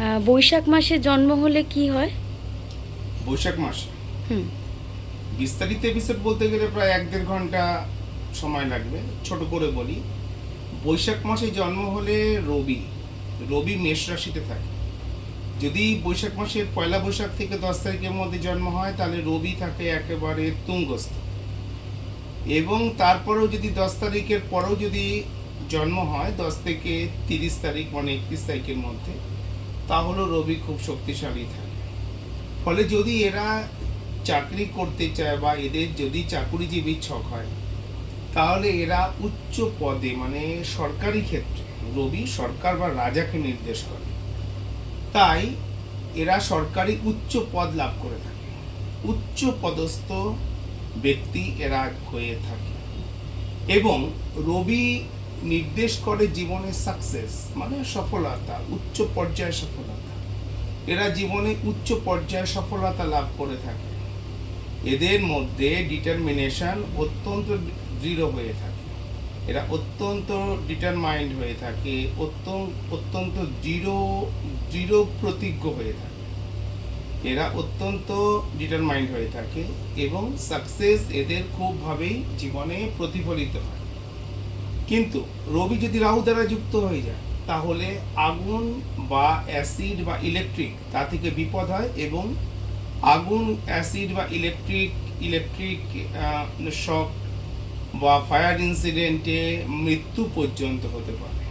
বৈশাখ মাসে জন্ম হলে কি হয়? বৈশাখ মাসে? হুম। বিস্তারিত এপিসোড বলতে গেলে প্রায় এক দেড় ঘণ্টা সময় লাগবে ছোট করে বলি। বৈশাখ মাসে জন্ম হলে রবি রবি মেষ রাশিতে থাকে। যদি বৈশাখ মাসের পয়লা বৈশাখ থেকে দশ তারিখের মধ্যে জন্ম হয় তাহলে রবি থাকে একেবারে তুঙ্গস্থ। এবং তারপরেও যদি দশ তারিখের পরেও যদি জন্ম হয় দশ থেকে তিরিশ তারিখ মানে একত্রিশ তারিখের মধ্যে তাহলে রবি খুব শক্তিশালী থাকে। ফলে যদি এরা চাকরি করতে চায় বা এদের যদি চাকুরিজীবী ছক হয়, তাহলে এরা উচ্চ পদে মানে সরকারি ক্ষেত্রে, রবি সরকার বা রাজাকে নির্দেশ করে। তাই এরা সরকারি উচ্চ পদ লাভ করে থাকে। উচ্চ পদস্থ ব্যক্তি এরা হয়ে থাকে। এবং রবি নির্দেশ করে জীবনের সাকসেস মানে সফলতা, উচ্চ পর্যায়ে সফলতা। এরা জীবনে উচ্চ পর্যায়ে সফলতা লাভ করে থাকে। এদের মধ্যে ডিটারমিনেশন অত্যন্ত দৃঢ় হয়ে থাকে। এরা অত্যন্ত ডিটারমাইন্ড হয়ে থাকে, অত্যন্ত অত্যন্ত দৃঢ় দৃঢ় প্রতিজ্ঞ হয়ে থাকে। এরা অত্যন্ত ডিটারমাইন্ড হয়ে থাকে এবং সাকসেস এদের খুবভাবেই জীবনে প্রতিফলিত হয়। কিন্তু রবি যদি রাহু দ্বারা যুক্ত হয়ে যায়, তাহলে আগুন বা অ্যাসিড বা ইলেকট্রিক তা থেকে বিপদ হয় এবং আগুন, অ্যাসিড বা ইলেকট্রিক ইলেকট্রিক শক বা ফায়ার ইনসিডেন্টে মৃত্যু পর্যন্ত হতে পারে।